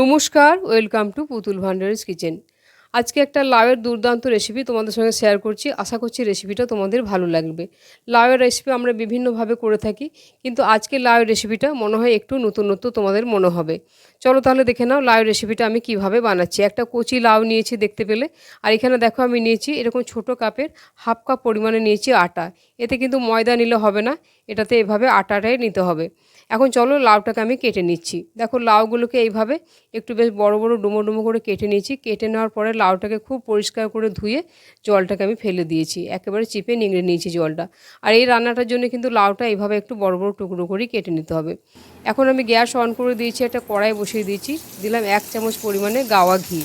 নমস্কার welcome to পুতুল ভান্ডারিস kitchen আজকে একটা লাউয়ের দুর্দান্ত রেসিপি তোমাদের সঙ্গে শেয়ার করছি। আশা করছি রেসিপিটা তোমাদের ভালো লাগবে। লাউয়ের রেসিপি আমরা বিভিন্নভাবে করে থাকি, কিন্তু আজকে লাউয়ের রেসিপিটা মনে হয় একটু নতুনত্ব তোমাদের মনে হবে। চলো তাহলে দেখে নাও লাউয়ের রেসিপিটা আমি কীভাবে বানাচ্ছি। একটা কচি লাউ নিয়েছি দেখতে পেলে, আর এখানে দেখো আমি নিয়েছি এরকম ছোট কাপের হাফ কাপ পরিমাণে নিয়েছি আটা। এতে কিন্তু ময়দা নিলে হবে না, এটাতে এভাবে আটাটাই নিতে হবে। এখন চলো লাউটাকে আমি কেটে নিচ্ছি। দেখো লাউগুলোকে এইভাবে একটু বেশ বড় বড় ডুমো ডুমো করে কেটে নিয়েছি। কেটে নেওয়ার পরে লাউটাকে খুব পরিষ্কার করে ধুয়ে জলটাকে আমি ফেলে দিয়েছি। একেবারে চিপে নিংড়ে নিয়েছি জলটা। আর এই রান্নাটার জন্য কিন্তু লাউটা এইভাবে একটু বড় বড় টুকরো করেই কেটে নিতে হবে। এখন আমি গ্যাস অন করে দিয়েছি, একটা কড়াই বসিয়ে দিয়েছি। দিলাম এক চামচ পরিমাণে গাওয়া ঘি।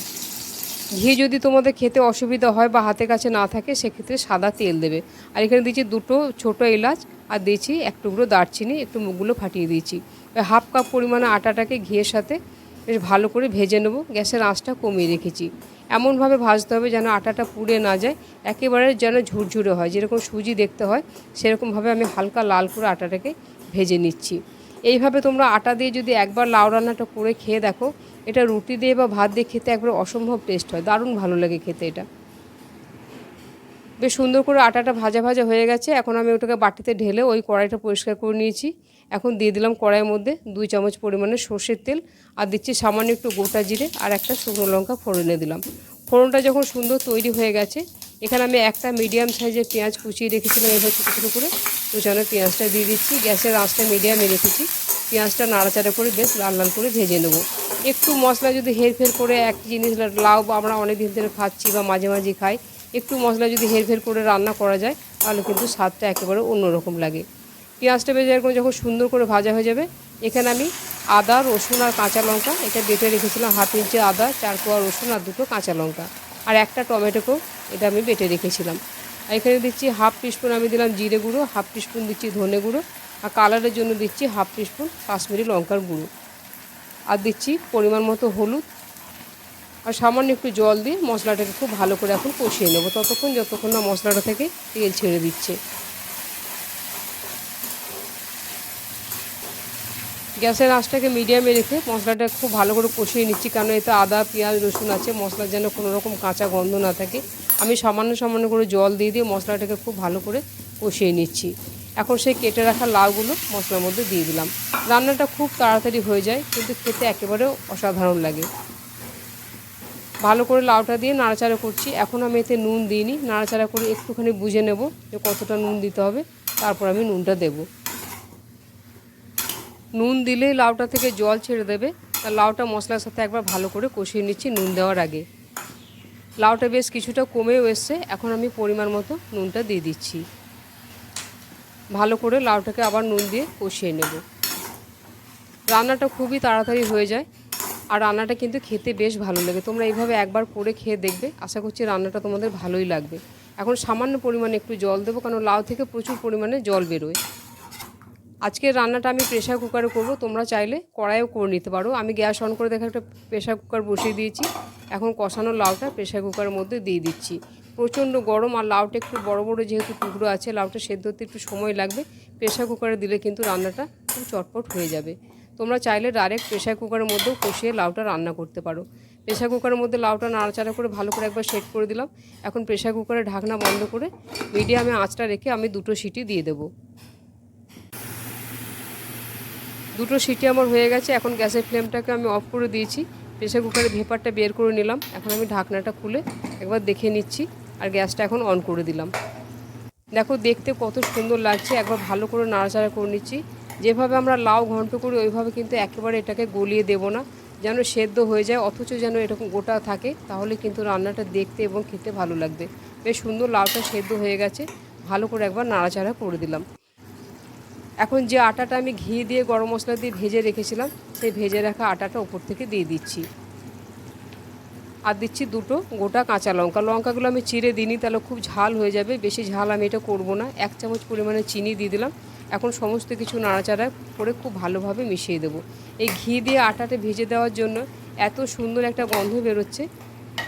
ঘি যদি তোমাদের খেতে অসুবিধা হয় বা হাতের কাছে না থাকে, সেক্ষেত্রে সাদা তেল দেবে। আর এখানে দিয়েছি দুটো ছোট এলাচ আর দিয়েছি এক টুকরো দারচিনি, একটু মুখগুলো ফাটিয়ে দিয়েছি। হাফ কাপ পরিমাণে আটাটাকে ঘিয়ের সাথে বেশ ভালো করে ভেজে নেব, গ্যাসের আঁচটা কমিয়ে রেখেছি। এমনভাবে ভাজতে হবে যেন আটাটা পুড়ে না যায়, একেবারে যেন ঝুরঝুরে হয়। যেরকম সুজি দেখতে হয়, সেরকমভাবে আমি হালকা লাল করে আটাটাকে ভেজে নিচ্ছি। এইভাবে তোমরা আটা দিয়ে যদি একবার লাউ রান্নাটা করে খেয়ে দেখো, এটা রুটি দিয়ে বা ভাত দিয়ে খেতে একবার অসম্ভব টেস্ট হয়, দারুণ ভালো লাগে খেতে এটা। বেশ সুন্দর করে আটাটা ভাজা ভাজা হয়ে গেছে, এখন আমি ওটাকে বাটিতে ঢেলে ওই কড়াইটা পরিষ্কার করে নিয়েছি। এখন দিয়ে দিলাম কড়াইয়ের মধ্যে দুই চামচ পরিমাণে সর্ষের তেল, আর দিচ্ছি সামান্য একটু গোটা জিরে আর একটা শুকনো লঙ্কা ফোড়নে দিলাম। ফোড়নটা যখন সুন্দর তৈরি হয়ে গেছে এখানে আমি একটা মিডিয়াম সাইজের পেঁয়াজ কুচিয়ে রেখেছিলাম এবার ছোটো ছোটো করে। কুচানো পেঁয়াজটা দিয়ে দিচ্ছি। গ্যাসের আঁচটা মিডিয়ামে রেখেছি। পেঁয়াজটা নাড়াচাড়া করে বেশ লাল লাল করে ভেজে নেব। একটু মশলা যদি হেরফের করে এক জিনিস লাউ বা আমরা অনেক দিন ধরে খাচ্ছি বা মাঝে মাঝে খাই, একটু মশলা যদি হেরফের করে রান্না করা যায়, তাহলে কিন্তু স্বাদটা একেবারে অন্যরকম লাগে। পেঁয়াজটা ভেজে এরকম যখন সুন্দর করে ভাজা হয়ে যাবে, এখানে আমি আদা, রসুন আর কাঁচা লঙ্কা এটা বেটে রেখেছিলাম হাফ ইঞ্চি আদা, চার কোয়া রসুন আর দুটো কাঁচা লঙ্কা। আর একটা টমেটোকেও এটা আমি বেটে রেখেছিলাম। আর এখানে দিচ্ছি হাফ টিস্পুন আমি দিলাম জিরে গুঁড়ো, হাফ টিস্পুন দিচ্ছি ধনে গুঁড়ো, আর কালারের জন্য দিচ্ছি হাফ টিস্পুন কাশ্মীরি লঙ্কার গুঁড়ো। আর দিচ্ছি পরিমাণ মতো হলুদ। আর সামান্য একটু জল দিয়ে মশলাটাকে খুব ভালো করে এখন কষিয়ে নেব। ততক্ষণ যতক্ষণ না মশলাটা থেকে তেল ছেড়ে দিচ্ছে। গ্যাসের আঁচটাকে মিডিয়ামে রেখে মশলাটা খুব ভালো করে কষিয়ে নিচ্ছি কারণ এতে আদা, পেঁয়াজ, রসুন আছে। মশলার যেন কোনো রকম কাঁচা গন্ধ না থাকে। আমি সামান্য সামান্য করে জল দিয়ে দিয়ে মশলাটাকে খুব ভালো করে কষিয়ে নিচ্ছি। এখন সেই কেটে রাখা লাউগুলো মশলার মধ্যে দিয়ে দিলাম। রান্নাটা খুব তাড়াতাড়ি হয়ে যায়, কিন্তু খেতে একেবারে অসাধারণ লাগে। ভালো করে লাউটা দিয়ে নাড়াচাড়া করছি। এখন আমি এতে নুন দিইনি। নাড়াচাড়া করে একটুখানি বুঝে নেব যে কতটা নুন দিতে হবে। তারপর আমি নুনটা দেব। নুন দিলেই লাউটা থেকে জল ছেড়ে দেবে। তা লাউটা মশলার সাথে একবার ভালো করে কষিয়ে নিচ্ছি নুন দেওয়ার আগে। লাউটা বেশ কিছুটা কমেও এসছে, এখন আমি পরিমাণ মতো নুনটা দিয়ে দিচ্ছি। ভালো করে লাউটাকে আবার নুন দিয়ে কষিয়ে নেব। রান্নাটা খুবই তাড়াতাড়ি হয়ে যায়, আর রান্নাটা কিন্তু খেতে বেশ ভালো লাগে। তোমরা এইভাবে একবার করে খেয়ে দেখবে, আশা করছি রান্নাটা তোমাদের ভালোই লাগবে। এখন সামান্য পরিমাণে একটু জল দেবো কারণ লাউ থেকে প্রচুর পরিমাণে জল বেরোয়। আজকের রান্নাটা আমি প্রেশার কুকারে করব, তোমরা চাইলে কড়াইও করে নিতে পারো। আমি গ্যাস অন করে দেখে একটা প্রেশার কুকার বসিয়ে দিয়েছি। এখন কষানো লাউটা প্রেশার কুকারের মধ্যে দিয়ে দিচ্ছি। প্রচণ্ড গরম আর লাউটা একটু বড় বড় যেহেতু টুকরো আছে, লাউটা সেদ্ধ হতে একটু সময় লাগবে। প্রেশার কুকারে দিলে কিন্তু রান্নাটা খুব চটপট হয়ে যাবে। তোমরা চাইলে ডাইরেক্ট প্রেশার কুকারের মধ্যেও কষিয়ে লাউটা রান্না করতে পারো। প্রেশার কুকারের মধ্যে লাউটা নাড়াচাড়া করে ভালো করে একবার সেট করে দিলাম। এখন প্রেশার কুকারে ঢাকনা বন্ধ করে মিডিয়ামে আঁচটা রেখে আমি দুটো সিটি দিয়ে দেবো। দুটো সিটি আমার হয়ে গেছে, এখন গ্যাসের ফ্লেমটাকে আমি অফ করে দিয়েছি। প্রেশার কুকারের ভেপারটা বের করে নিলাম। এখন আমি ঢাকনাটা খুলে একবার দেখে নিচ্ছি আর গ্যাসটা এখন অন করে দিলাম। দেখো, দেখতে কত সুন্দর লাগছে। একবার ভালো করে নাড়াচাড়া করে নিচ্ছি। যেভাবে আমরা লাউ ঘন্ট করি, ওইভাবে কিন্তু একেবারে এটাকে গলিয়ে দেব না। যেন সেদ্ধ হয়ে যায়, অথচ যেন এরকম গোটা থাকে, তাহলে কিন্তু রান্নাটা দেখতে এবং খেতে ভালো লাগবে। বেশ সুন্দর লাউটা সেদ্ধ হয়ে গেছে। ভালো করে একবার নাড়াচাড়া করে দিলাম। এখন যে আটাটা আমি ঘি দিয়ে গরম মশলা দিয়ে ভেজে রেখেছিলাম, সেই ভেজে রাখা আটাটা ওপর থেকে দিয়ে দিচ্ছি। আর দিচ্ছি দুটো গোটা কাঁচা লঙ্কা। লঙ্কাগুলো আমি চিড়ে দিইনি, তাহলে খুব ঝাল হয়ে যাবে। বেশি ঝাল আমি এটা করব না। এক চামচ পরিমাণে চিনি দিয়ে দিলাম। এখন সমস্ত কিছু নাড়াচাড়া করে খুব ভালোভাবে মিশিয়ে দেবো। এই ঘি দিয়ে আটাটা ভেজে দেওয়ার জন্য এত সুন্দর একটা গন্ধ বেরোচ্ছে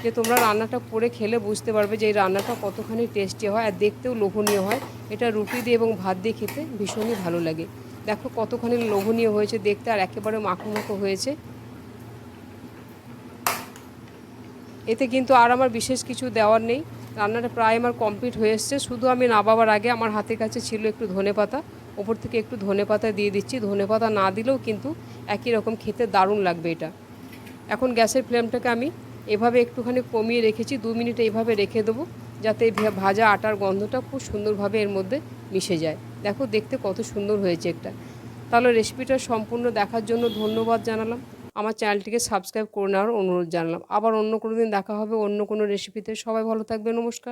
যে তোমরা রান্নাটা করে খেলে বুঝতে পারবে যে এই রান্নাটা কতখানি টেস্টি হয় আর দেখতেও লোভনীয় হয়। এটা রুটি দিয়ে এবং ভাত দিয়ে খেতে ভীষণই ভালো লাগে। দেখো কতখানি লোভনীয় হয়েছে দেখতে আর একেবারে মাখো মাখো হয়েছে। এতে কিন্তু আর আমার বিশেষ কিছু দেওয়ার নেই। রান্নাটা প্রায় আমার কমপ্লিট হয়ে এসছে। শুধু আমি নাবাবার আগে আমার হাতের কাছে ছিল একটু ধনে পাতা। ওপর থেকে একটু ধনে পাতা দিয়ে দিচ্ছি। ধনে পাতা না দিলেও কিন্তু একই রকম খেতে দারুণ লাগবে এটা। এখন গ্যাসের ফ্লেমটাকে আমি এভাবে একটুখানি কমিয়ে রেখেছি, দু মিনিট এইভাবে রেখে দেবো, যাতে ভাজা আটার গন্ধটা খুব সুন্দরভাবে এর মধ্যে মিশে যায়। দেখো দেখতে কত সুন্দর হয়েছে একটা। তাহলে রেসিপিটা সম্পূর্ণ দেখার জন্য ধন্যবাদ জানালাম। আমার চ্যানেলটিকে সাবস্ক্রাইব করে নেওয়ার অনুরোধ জানালাম। আবার অন্য কোনো দিন দেখা হবে অন্য কোনো রেসিপিতে। সবাই ভালো থাকবে নমস্কার।